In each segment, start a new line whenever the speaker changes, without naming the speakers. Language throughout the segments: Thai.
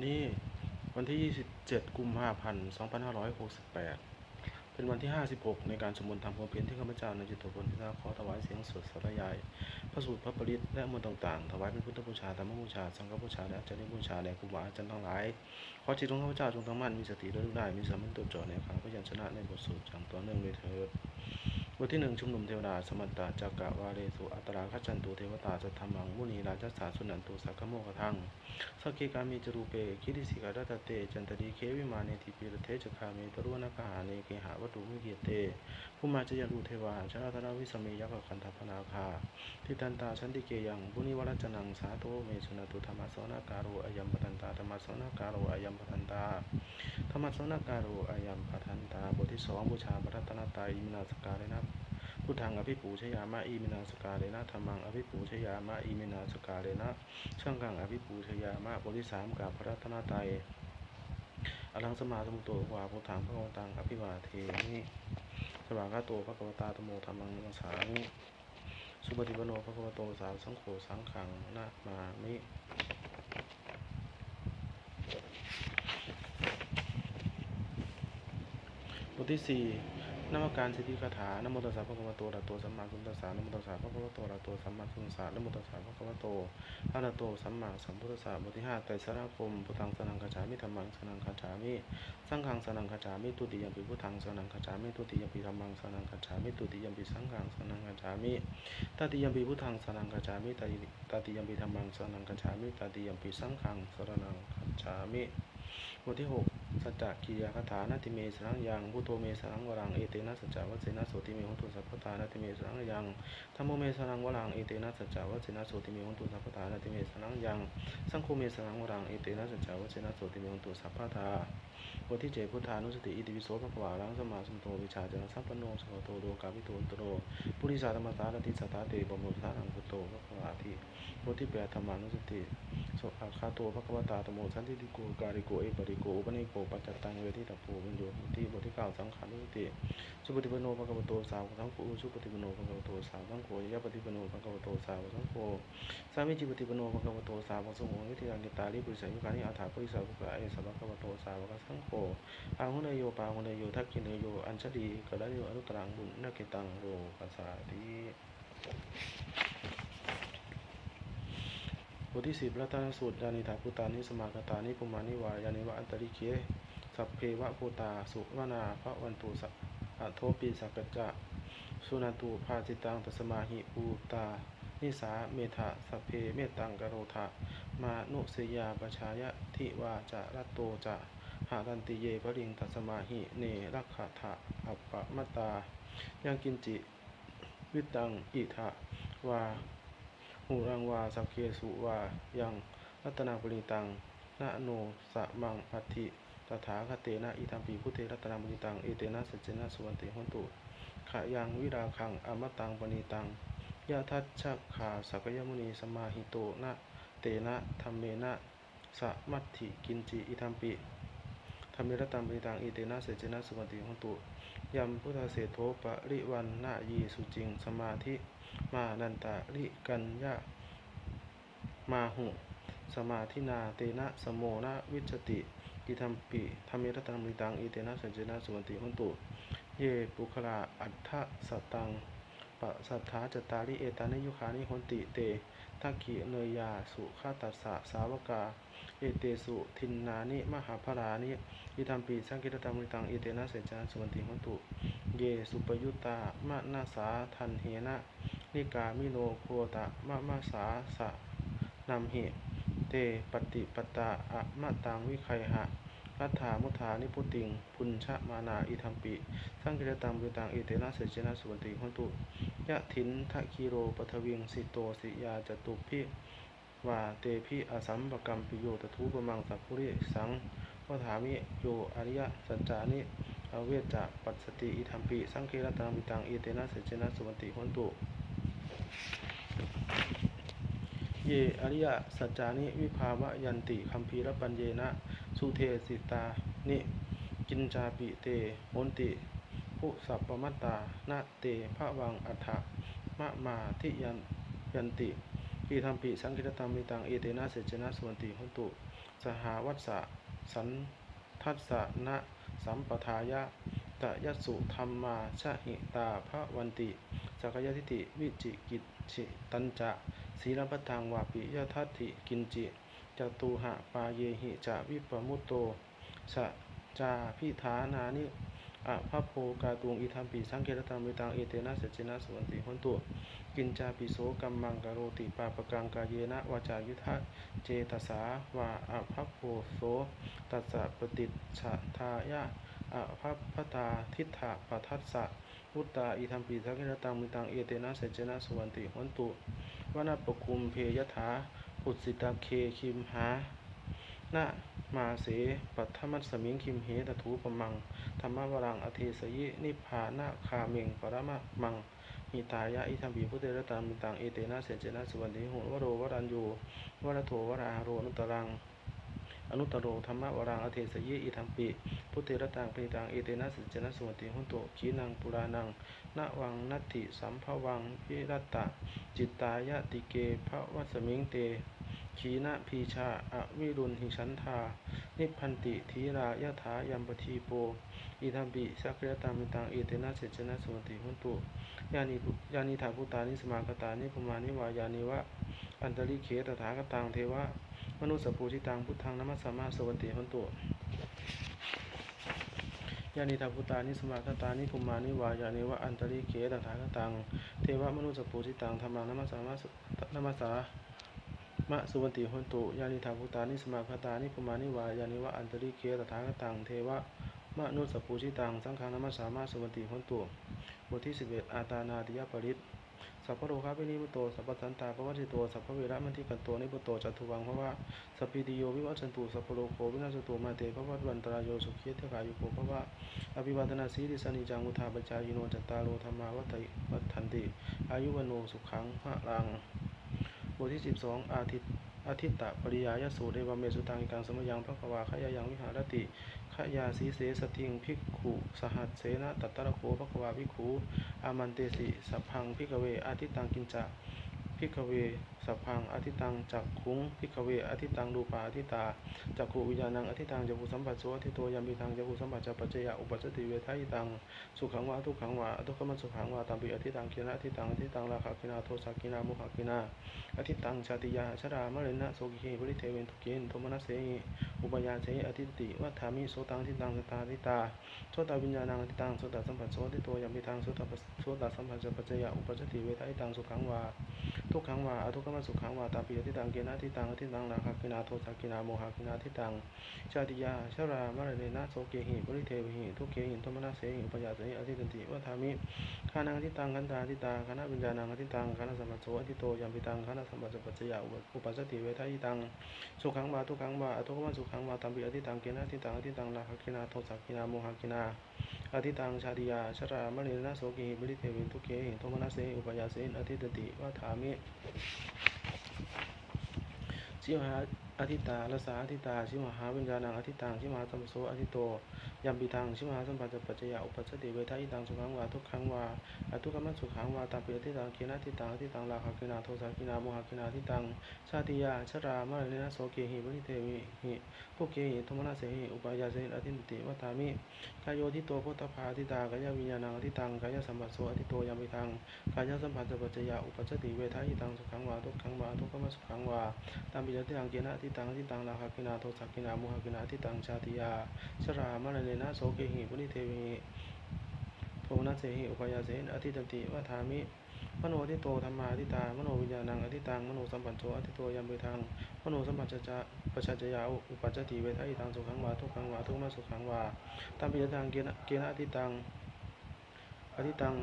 วันนี้วันที่ 27 กุมภาพันธ์ 2568 เป็นวันที่ 56 ในการสมบูรณ์ทำความเพียรที่ข้าพเจ้าในจิตตุพลพิธาขอถวายเสียงสวดสาธยาย พระสูตรพระปริตและมนต์ต่างๆ ถวายเป็นพุทธบูชาธรรมบูชา สังฆบูชา และอาจารย์บูชาแด่ครูบาอาจารย์ทั้งหลาย ขอจิตของข้าพเจ้าจงตั้งมั่นมีสติระลึกได้ มีสามัญตัวจ่อในคำพยัญชนะในบทสวดอย่างต่อเนื่องเลยเถิด บทที่หนึ่งชุมนุมเทวดาสมัตตาจักกะวาเรสุอัตราคัจันตุเทวตาสัทธมังมุนีราชสาสุนันตุสักขโมกทังสักเคกามิจรูเปคิริสิกาดัตเต จันตรีเควิมาเนติปิรเทจคาเมตรุวนกหาเนเกหาวัตุมิเกเตภูมาจยันตุเทวาชนะธนาวิสเมยักขคันธพนาคาทิตันตาชันติเกยังบุนิวรจนังสาโตเมสุนตุธรรมสนาการโรอายัมปตันตาธรรมสนาการโรอายัมปตันตา ธรรมสนาการโรอายัมปัทันตาบทที่สองบูชาพระรัตนตรัยอิมินาสการเลยนะพุทธังอภิปูชยามะอิมินาสกาเลนะธรรมังอภิปูชยามะอิมินาสกาเลนะช่างกังอภิปูชยามะบทที่สามกับพระรัตนตรัยอลังสมาสมุตโตวาพุทธังพระวตังอภิวาเทนิสวากาโตพระกวตาตโมธรรมังนังสามิสุปฏิปโนพระกวโตสาวสังโฆสังขังนะมามิบ ทที่สี่นามการสิทธิคาถานโมตัสสะภะคะวะโตระหะโตสัมมาสัมพุทธัสสะนโมตัสสะภะคะวะโตระหะโตสัมมาสัมพุทธัสสะนโมตัสสะภะคะวะโตอะระหะโตสัมมาสัมพุทธัสสะบทที่ห้าไตรสรคมพุทธังสนังคาฉามิธัมมังสนังคาฉามิสังฆังสนังคาฉามิตุติยมปิพุทธังสนังคาฉามิตุติยมปิธัมมังสนังคาฉามิตุติยมปิสังฆังสนังคาฉามิตติยมปิพุทธังสนังคาฉามิตติตติยมปิธัมมังสนังคาฉามิตติยมปิสังฆังสนังคาฉามิ บทที่หกสัจจะกิยาคาถานาติเมสรังยังพุทโธเมสรังวรังเอเตนะสัจจวัจเสนะโสติเมหุตุสัพพตานาติเมสรังยังธรรมโมเมสรังวรังเอเตนะสัจจวัจเสนะโสติเมหุตุสัพพตานาติเมสรังยังสังโฆเมสรังวรังเอเตนะสัจจวัจเสนะโสติเมหุตุสัพพตา บทที่เจพุทธานุสติอิติวิโสภควาลังสมาสมโตวิชาจนะสัพพโนสกโตโลกาวิโตนตโรปุริสาธรรมตาลติสตาเตบรมทานังพุโตภควาทิบทที่แปดธรรมานุสติโสอาคาโตภควตาตโมสันติติโกการิโกเอปริโกอุปนิโกปัจจตังเวทิตาโพวิโยหิติบทที่เก้าสังขานุสติสุปฏิปโนภควโตสาวกสังโฆสุปฏิปโนภควโตสาวกสังโฆยะปฏิปโนภควโตสาวกสังโฆสามิจิปฏิปโนภควโตสาวกสังโฆวิทิยังกิตาลิปุริสัยยุคานิอาถาปุริสาวกะเอสภควโตสาวกสังโฆอาหุเนยโยปาหุเนยโยทักขิเนยโย อัญชลีกะละโยอนุตรังบุญนักกิตังโลกัสสาติบทที่สิบรัตนสูตรยานิถาพุตานิสมากตานิปุมานิวายานิวะอันตริเคสัพเพวะโพตา สุวนาพระวันตุสัอะโทปีสักกจะสุนันตุภาจิตังตัสมาหิปูตา นิสาเมธะสัพเพเมตังกโรธามานุสยาปชายะทิวาจะรัตโตจะ หาตันติเยปริงตัสมาหิเนรักขะทะอัปปะมตตา ยังกินจิ วิตังอิทะวาหูรังวาสักเคสุวา ยังรัตนาปริตังนะโนสะมังอัติตถาคเตนะอิทัมปีพุทเทรัตนาปริตัง เอเตนะสัจเจนะสุวันติหุนตุขะยังวิราคังอมตังปณิตังยะทัชชะขาสักยมุนีสมาหิโตนะเตนะธรรมเมนะสะมัตถิกินจิอิทัมปิ เมรตังปณิตังเอเตนะเสจนะสุวันติหนตุยัมพุทธเสโทปะริวันนายีสุจิง สมาธิมานันตาริกัญญามาหุ สมาธินาเตนะสมโมนะวิจติอิทัมปิธรรมิรตังมิตังอิเตนะเสจนะสุวันติหุนตุเยปุคลาอัฏฐสตังปะสัทธาจตาริเอตานิยุคานิหนติเต ทักขิเนยยาสุขาตัสสะสาวกา เอเตสุทินนานิมหาภรานิอิทัมปิสังกิตตังมิตังเอเตนะเสจเจนสุวันติหุนตุเยสุปยุตตามะนาสาทันเหนะนิกามิโนโคตะมะมะสาสะนำเหิเตปฏิปตาอะมะตังวิไคหะ รัฐามุทานิพุติง พุญชะมานาอิทัมปิสังกิรตังบุตังอิเตนะเสจนะสุวันติหนตุยะถินทะคีโรปทวิงสิโตสิยาจตุพิว่าเตพิอสัมปกรรมปิโยตทูปมังสัพพุริสังวถามิโยอริยสัจจานิอเวจจะปัสสติอิทัมปิสังเครตังมิตังเอเตนะเสจนะสุวันติหนตุเยอริยสัจจานิวิภาวะยันติคัมภีรปัญเยนะ สุเทสิตา นิ กินจาปิเตโหนติผู้สัพปมัตตานาเตภะวังอัฏฐะมะมาทิยันยันติปีธรรมปิสังคิตตังมิตังเอเตนะเสจนะสวนติหุนตุ สหวัสสะสันทัสสะนะสัมปทายะตะยัสสุธรรมาชะหิตาภะวันติสักยทิติวิจิกิจฉิตันจะศีลปัฏฐังวาปิยทัตถิกินจิ จตูหะปาเยหิจะวิปมุตโตสะจาพิธานานิอะพะโพกาตุงอิทัมปิสังเกตตังมิตังเอเตนะเสจนะสวนติหุนตุกินจาปิโสกัมมังกโรติปาปกังกาเยนะวาจายุทธะเจตสาวาอะพะโพโสตัสสะปฏิจฉทายะอะพะพตาทิฏฐะปัทัสสะพุตตาอิทัมปิสังเกตตังมิตังเอเตนะเสจนะสวนติหุนตุวนาปคุมเพยถา อุสิตาเคคิมหานะมาเสปัทธมัสมิงคิมเหตถูปมัง ธรรมวรังอเทสยิ นิพพานาคาเมงปรมะมัง มีตายะอิธรรมีพุทเตระตามิตัง เอเตนะเสจนะสุวรรณิโหวโรวรันยูวรโทวราหาโรนุตรัง อนุตตโรธรรมะวรังอเทสยิอิทัมปีพุทเตระตังปิตังเอเตนะเสจนะสวนติหุนโตขีนังปุรานังนะวังนัตถิสัมภวังพิรัตตะ จิตตายะติเกภวัสมิงเตขีนะพีชาอวิรุณหิฉันธา นิพันติทีรายะถายัมปทีโปอิทัมปิสักยตามิตังเอเตนะเสจนะสวนติหุนตุยานิยานิถาภูตานิสมากตานิปุมานิวายานิวะ อันตริเขตถาคตังเทวะ มนุสสปูชิตังพุทธังนัมสสมาสวันติหุนตุยานิถาภูตานิสมากตานิปุมานิวายานิวะอันตริเขตถาคตัง เทวะมนุสสปูชิตังธรรมังนัมสสมานัมสสามะสุวันติหุนตุยานิถาภูตานิสมาคตานิปุมานิวายานิวะอันตริเขตถาคตัง เทวะมนุสสปูชิตังสังฆานัมสสามาสุวันติหุนตุบทที่สิบเอ็ดอาตานาติยปริต สัพพโรคาปินิมุตโตสัพพสันตาปวัติโตสัพพเวระมันทิกันโตนิพุตโตจัตุวังเพราะว่าสัพพิติโยวิวัชชันตุสัพพโลโควินาศตุมาเตภวัตวันตรายโยสุขีเทกายุโกภวะอภิวัตนาสีริสนิจังุทาปจายโนจัตตาโรธรรมาวัตวัฏันติอายุวโนสุขังพระลังบทที่สิบสองอาทิตอาทิตตะปริยายสูตรเอวเมสุตังอิกังสมยังพระกวาขยายังวิหารติ ขยาสีเสสติงภิกขุสหัสเสนะตัตตะโคพระกวาภิกขุอามันเตสิสัพพังพิกเวอาทิตตังกินจะพิกเวสัพพังอาทิตตังจักขุงพิกเวอาทิตตังรูปาอาทิตาจักขุวิญญาณังอาทิตตังจักขุสัมปัสโสอาทิตโตยัมปิตังจักขุสัมปัจจปัจจยะอุปัสสติเวทายตังสุขังวะทุกขังวะทุกขมัสสุขังวะตัมปิอาทิตตังกินะอาทิตตังอาทิตตังราคะกินาโทสะกินาโมหะกินาอาทิตตังชาติยาชรามะเรนะโสกิหิบริเทเวนทุกินโทมนัสเสหิ อุปยาเสหิอาทิตติวัฏฐามิโสตังทิตังสตาทิตาโสตวิญญาณังทิตังโสตสัมปัสโสอาทิตโตยัมปิตังโสตโสตสัมปัจจปัจจยอุปัสสติเวทายตังสุขังวะทุกขังวะอทุกขมสุขังวะตัมปิอาทิตังเกนะทิตังอาทิตังราคกินาโทสกินาโมหกินาทิตังชาติยาชรามะเรนะโสเกหิบริเทวหิทุกเกหิโทมนัสเสหิอุปยาเสหิอาทิตติวัฏฐามิคานังทิตังขันธาทิตาคณะวิญญาณังทิตังคณะสัมปัสโสอาทิตโตยัมปิตังคณะสัมปัจจปัจจยอุปัสสติเวทายตังสุขังวะทุกขังวะอทุกขมสสุขังวาตัมปิอาทิตังเกนะอาทิตังอธิตังราคกินาโทสักินาโมหกินาอธิตังชาติยาชรามะเรนะโสกหิบริเทวิทุเกหิโทมนาสเสอุปยาเสนอาทิตติวาถามิชิมหาอธิตาลสาอธิตาชิมหาวิญญาณังอธิตังชิมหาตัมโสอธิโต ยัมปิตังชิมหาสัมปัจจปัจจยะอุปัสติเวทายตังสุขังวาทุกขังวาอทุกขมัสสุขังวาตามปิอธิตังเกนะทิตังอธิตังราคะกินาโทสะกินาโมหะกินาทิตังชาติยาชรามะเรนะโสเกหิบริเทวิหิทุกเกหิโทมนัสเสหิอุปายาเสหิอธินติวัฏฐามิกายโยทิโตโพธพาอธิตากายวิญญาณังอธิตังกายสัมปัสโสอธิโตยัมปิตังกายสัมปัจจปัจจยะอุปัสติเวทายตังสุขังวาทุกขังวาทุกขมัสสุขังวาตามปิอธิตังเกนะทิตังอธิตังราคะกินาโทสะกินาโมหะกินาทิตังชาติยาชรามะเรนะโสเกหิบริเทวิโทมนัสเสหิอุปายาเสหิอธิตติวัฏามิ มโนทิโตธรรมาทิตามโนวิญญาณังอธิตังมโนสัมปันโสอธิโตยัมเบทังมโนสัมปัจจะปัจจยาอุปัจจติเวทายตังสุขังวาทุกขังวาทุกขมสุขังวาตามปิยตังเกนะเกนะอธิตังอธิตัง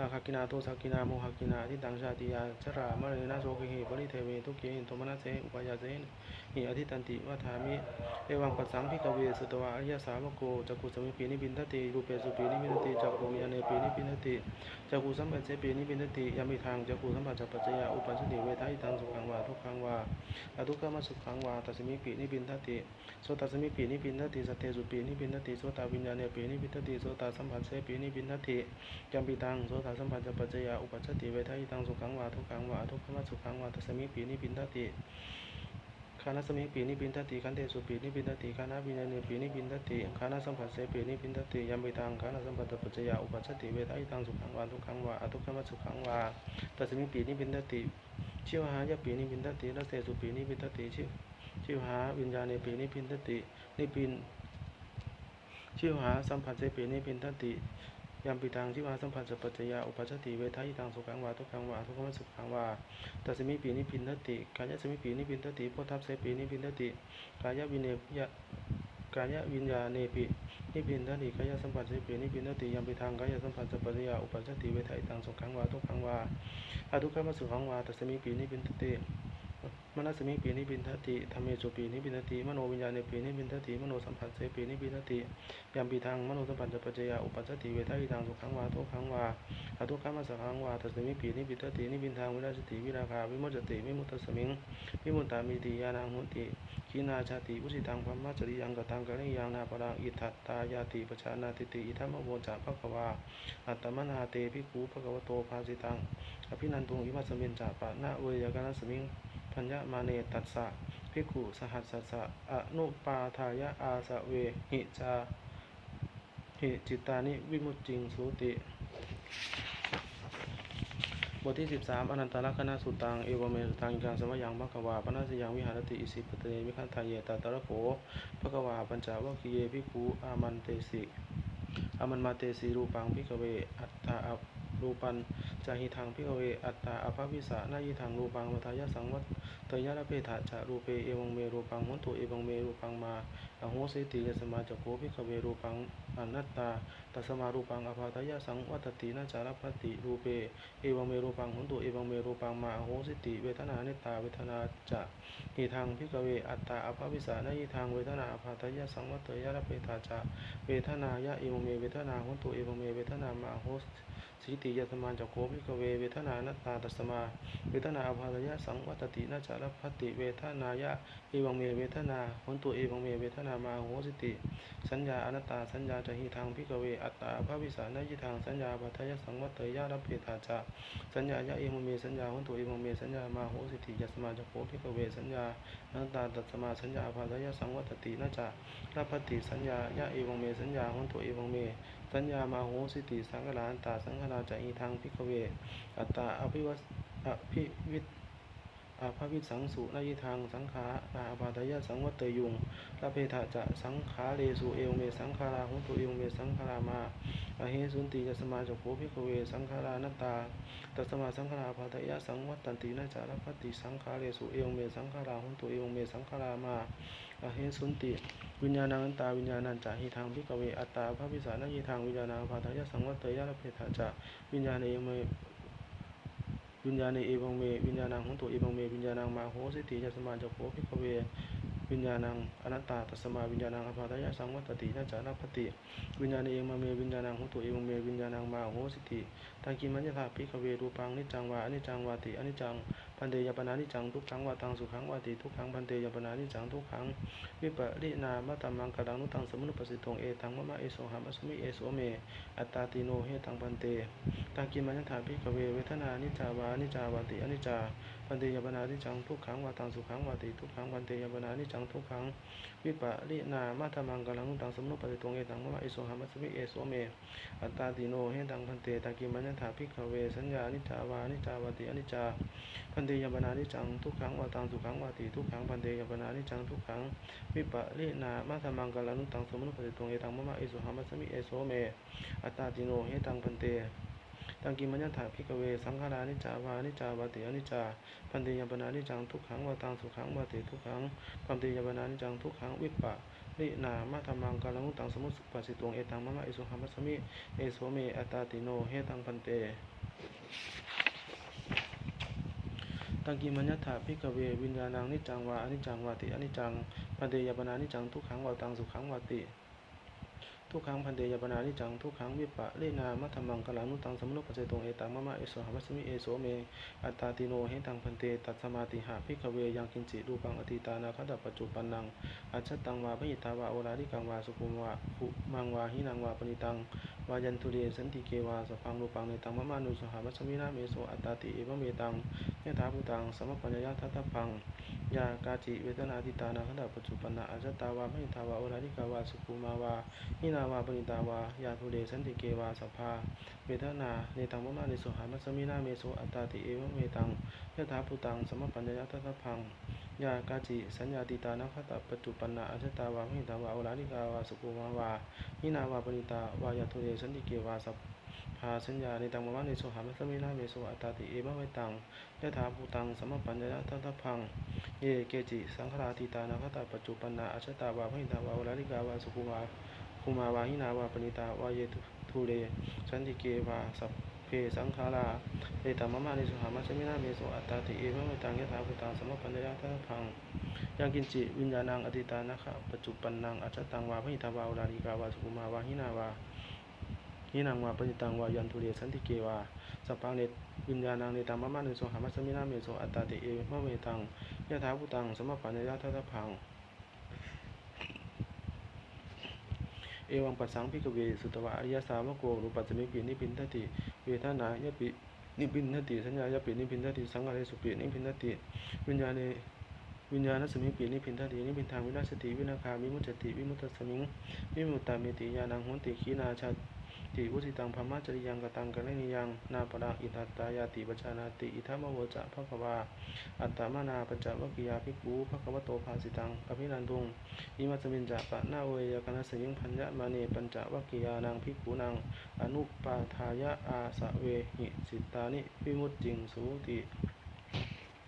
ราคะกินาโทสะกินาโมหกินาอธิตังชาติยาชรามะเรนะโสกิหิปริเทเวทุกเกหิโทมนัสเสอุปายาเสหิ หิอธิตันติวัฏามิเอวังปัสสังพิกเวสุตวะอริยสาวโกจักขุสมิปีนิบินทติรูเปสุปีนิบินทติจักขุมีอเนปีนิบินทติจักขุสัมปัสเสปีนิบินทติยามิทางจักขุสัมปัสสะปัจจยาอุปัสสติเวทายตังสุขังวาทุกขังวาอทุกขมสุขังวาตัสมิปีนิบินทติโสตัสมิปีนิบินทติสตเตสุปีนิบินทติโสตาวิญญาเนปีนิบินทติโสตาสัมปัสเสปีนิบินทติยัมปิตังโสตาสัมปัสสะปัจจยาอุปัสสติเวทายตังสุขังวาทุกขังวาอทุกขมสุขังวาตัสมิปีนิบินทติ คานาสมิปีนิบินทติคันเทสุปีนิบินทติคานาวิญญาณปีนิบินทติคานาสัมผัสเสปีนิบินทติยัมปิตังคานาสัมปัตตปัจจยาอุปัสสติเวทายตังสุขังวาทุกขังวาอทุกขมัสสุขังวาตัสมิปีนิบินทติชิวหายาปีนิบินทติรัสเสสุปีนิบินทติชิวชิวหาวิญญาณปีนิบินทตินิปินชิวหาสัมผัสเสปีนิบินทติ ยัมปิตังชิวาสัมผัสสะปัจจยาอุปัสสติเวทายตังสุขังวาทุกขังวาทุกขมัสุขังวาตัสมิปีนิพินทติกายะสมิปีนิพินทติโพธัพเสปีนิพินทติกายะวินเนยะกายะวิญญาเนปินิพินทติกายะสัมปัสเสปีนิพินทติยัมปิทางกายะสัมปัสสะปัจจยาอุปัสสติเวทัยตังสุขังวาทุกขังวาอทุกขมัสุขังวาตัสมิปีนิพินทติ มนัสมิปีนิพินทติธรรมเมสุปีนิพินทติมโนวิญญาณเนปีนิพินทติมโนสัมผัสเสปีนิพินทติยัมปิทางมโนสัมปัสสะปัจจยาอุปัสสติเวทัยตังสุขังวาทุกขังวาอทุกขังมัสสขังวาตัสมิปีนิปิตตินิพินทางวิราชติวิราคาวิมุตติวิมุตตสมิงวิมุตตามิติยานังหุติขีนาชาติวุสิตังพมมัจจริยังกตังกะริยังนาปรังอิทัตตายาติปชานาติติอิทัมโวจาภควาอัตมนาเตภิกขุภควโตภาสิตังอภินันตุงอิมัสมินจาปะนะเวยกานะสมิง พัญญมาเนตัสสะภิกขุสหัสสะสะอนุปาทายะอาสะเวหิจาหิจิตานิวิมุตติงสุติ บทที่ 13 อนันตลักษณสุตัง เอวเมสุตังกังสมยังภควาปนัสยังวิหารติอิสิปตเนมิขันทายเยตตระโขภควาปัญจวัคคีเยภิกขุอามันเตสิอามันมาเตสีรูปังพิกเว อัตตาอัปรูปัน จาหิทางพิกเว อัตตาอภวิสานายิทางรูปังวัฏายสังวัตเตยะระเพถาจารูเปเอวังเมรูปังหุนตุเอวังเมรูปังมาอโหสิติยสมาจโกพิกเวรูปังอนัตตาตัสมารูปังอภาตยสังวัตตินาจารพัติรูเปเอวังเมรูปังหุนตุเอวังเมรูปังมาอโหสิติเวทนาเนตตาเวทนาจะหิทางพิกเว อัตตาอภวิสานายิทางเวทนาอภาตยสังวัตเตยะระเพถาจาเวทนายะเอวังเมเวทนาหุนตุเอวังเมเวทนามาอโหสิติยสมาจโกพิกเวเวทนานัตตาตัสมา เวทนาอภาตยสังวัตตินาจารพัติเวทนายะเอวังเมเวทนาหุนตุเอวังเมเวทนามาโหสิติ สัญญาอนัตตาสัญญาจะหิทางพิกเวอัตตาภาวิสานยิทางสัญญาปัทยสังวัตเตยะรับเพตาจาสัญญายะเอมเมสัญญาหุนตุเอมเมสัญญามาโหสิติยัสมาจโคพิกเวสัญญาอนัตตาตัสมาสัญญาอภาทยสังวัตตินาจารับปฏิสัญญายะเอมเมสัญญาหุนตุเอมเมสัญญามาโหสิติสังฆารันตาสังฆราจะหิทางพิกเว อัตตาอภิวัสอภิวิต อาภาวิสังสุนายิทางสังขาอาบาทายะสังวัตเตยุงละเพทะจะสังขาเลสุเอวเมสังขาราหุตุเอวเมสังขารามาอเหสุนติยสมาจโภพิกเวสังขารานัตตาตัสมาสังขาราภาทายะสังวัตตันตินาจารพัตติสังขาเลสุเอวเมสังขาราหุตุเอวเมสังขารามาอเหสุนติวิญญาณังอันตาวิญญาณันจาหิทางพิกเวอัตตาภาวิสานายิทางวิญญาณังภาทายะสังวัตเตยะละเพทะจะวิญญาณเอวเม วิญญาณเอวังเมวิญญาณังของตุเอวังเมวิญญาณังมาโหสิติยัสมาจโคภิกขเววิญญาณังอนัตตาตัสมาวิญญาณังอภาทายะสังวัตตินาจานาพติวิญญาณเองมาเมวิญญาณังหุนตุเอวังเมวิญญาณังมาโหสิติทางกิมัญญาภาภิกขเวรูปังนิจังวาอนิจังวาติอนิจัง พันเตยปนานิจังทุกขังวาตังสุขังวาติทุกขังพันเตยปนานิจังทุกขังวิปริณามะตัมมังกลังนุตังสมุนุปสิตงเอตังมะมะเอโสหามะสมิเอโสเมอัตตาติโนเฮตังพันเตตังกิมัญญถาภิกขเวเวทนานิจาวานิจาวติอนิจจา พันเตยปนานิจังทุกขังวาตังสุขังวาติทุกขังพันเตยปนานิจังทุกขังวิปริณามะตัมมังกะดังนุตังสมุนุปสิตงเอตังมะมะเอโสหามะสมิเอโสเมอัตตาติโนเฮตังพันเตตังกิมัญญถาภิกขเวสัญญานิจาวานิจาวติอนิจาพันเตยปนานิจังทุกขังวาตังสุขังวาติทุกขังพันเตยปนานิจังทุกขังวิปริณามะธรรมังกาลานุตังสมุนุปฏิตวงเอตังมะมะเอสุหามัสมิเอโสเมอัตตาติโนเฮตังพันเต ตังกิมัญญถาภิกเว สังขารานิจาวานิจาวาติอนิจจาพันเตยปนานิจังทุกขังวาตังสุขังวาติทุกขังพันเตยปนานิจังทุกขังวิปะริณามะธรรมังกาลานุตังสมุสปฏิตวงเอตังมะมะเอสุหามัสมิ เอโสเมอัตตาติโนเฮตังพันเตตังกิมัญญถาพิกเววิญญาณังนิจจังวาอนิจจังวาติอนิจจัง พันเตยปนานิจจังทุกขังวาตังสุขังวาติ ทุกครั้งพันเตยปนานิจังทุกครั้งวิปะเลนามัทธมังกลานุตังสมนุปเจโตเอตังมะมะเอโสหวัสมิเอโสเมอัตตาติโนเหตังพันเตตัสสมาติหาพิกเวยังกินจิรูปังอติตานาคตปัจจุปันนังอัจฉตังวาพหิตาวาโอราลิกังวาสุภุมวาภุมังวาหินังวาปณิตัง วายันตุเรสันติเกวาสพังรูปังเนตังมะมะนุสหมัสมินาเมโสอัตตาติเอวเมตังยะถาภูตังสมปปัญญยทัตถพังยากาจิเวทนาติตานาคตปัจจุปันนาอาจตาวาพหิตาวาโอราลิกาวาสุภุมาวาหินาวาปณิตาวายาทุเรสันติเกวาสภาเวทนาเนตังมะมะนิโสหามัสมินาเมโสอัตตาติเอวเมตังยะถาภูตังสมปปัญญยทัตถพัง ยากาจิสัญญาติตานาคตปัจจุปันนาอาจตาวาพหิตาวาโอราลิกาวาสุภุมาวาหินาวาปณิตาวายาทุเรสันติเกวาสภาสัญญาเนตังมะมะนิโสหามัสมินาเมโสอัตตาติเอวเมตังยะถาภูตังสัมปัญญยทัตถพัง เยเกจิสังขราติตานาคตาปัจจุปันนาอัชตาวาพหิตาวาโอลาลิกาวาสุภุมาภูมาวาหินาวาปณิตาวาเยทุเรสันติเกวาสัพ เพสังขาราเอตามะมานิสุหามัชมินาเมโสอัตตาติเอวะเมตังยะถาภูตังสมปัญญาทัพพังยังกินจิวิญญาณังอติตานะคะปัจจุปันนังอัจตังวาพหิตาวาโอลาลิกาวาสุภุมาวาหินาวาหินังวาปณิตังวายันทุเรสันติเกวาสัพพังเนวิญญาณังเนตามะมานิสุหามัชมินาเมโสอัตตาติเอวะเมตังยะถาภูตังสมปัญญาทัตพังเอวังปัสสังพิกเวสุตวะอริยสาวกโกรูปัสสมิปินิพินทติ เวทนายปินิพินทติสัญญายปินิพินทติสังขารสุปินิพินทติวิญญาณวิญญาณสมิปินิพินทตินิพินทางวินาสติวินาคามิมุจติวิมุตตสมิงวิมุตตามิติญาณังหุนติขีนาชา ติวุติตังพมะจริยังกตังกัลนิยังนาปรังอิทัตตายาติปชานาติอิทัมโวจะภควาอัตตมานาปัญจวัคคียาภิกขุภควโตภาสิตังอภินันทุงอิมัสมินจะปะนาเวยกนัสยิงพัญญะมาเนปัญจวัคคียานังภิกขุนังอนุปาทายะอาสะเวหิสิตานิวิมุตติงสุติ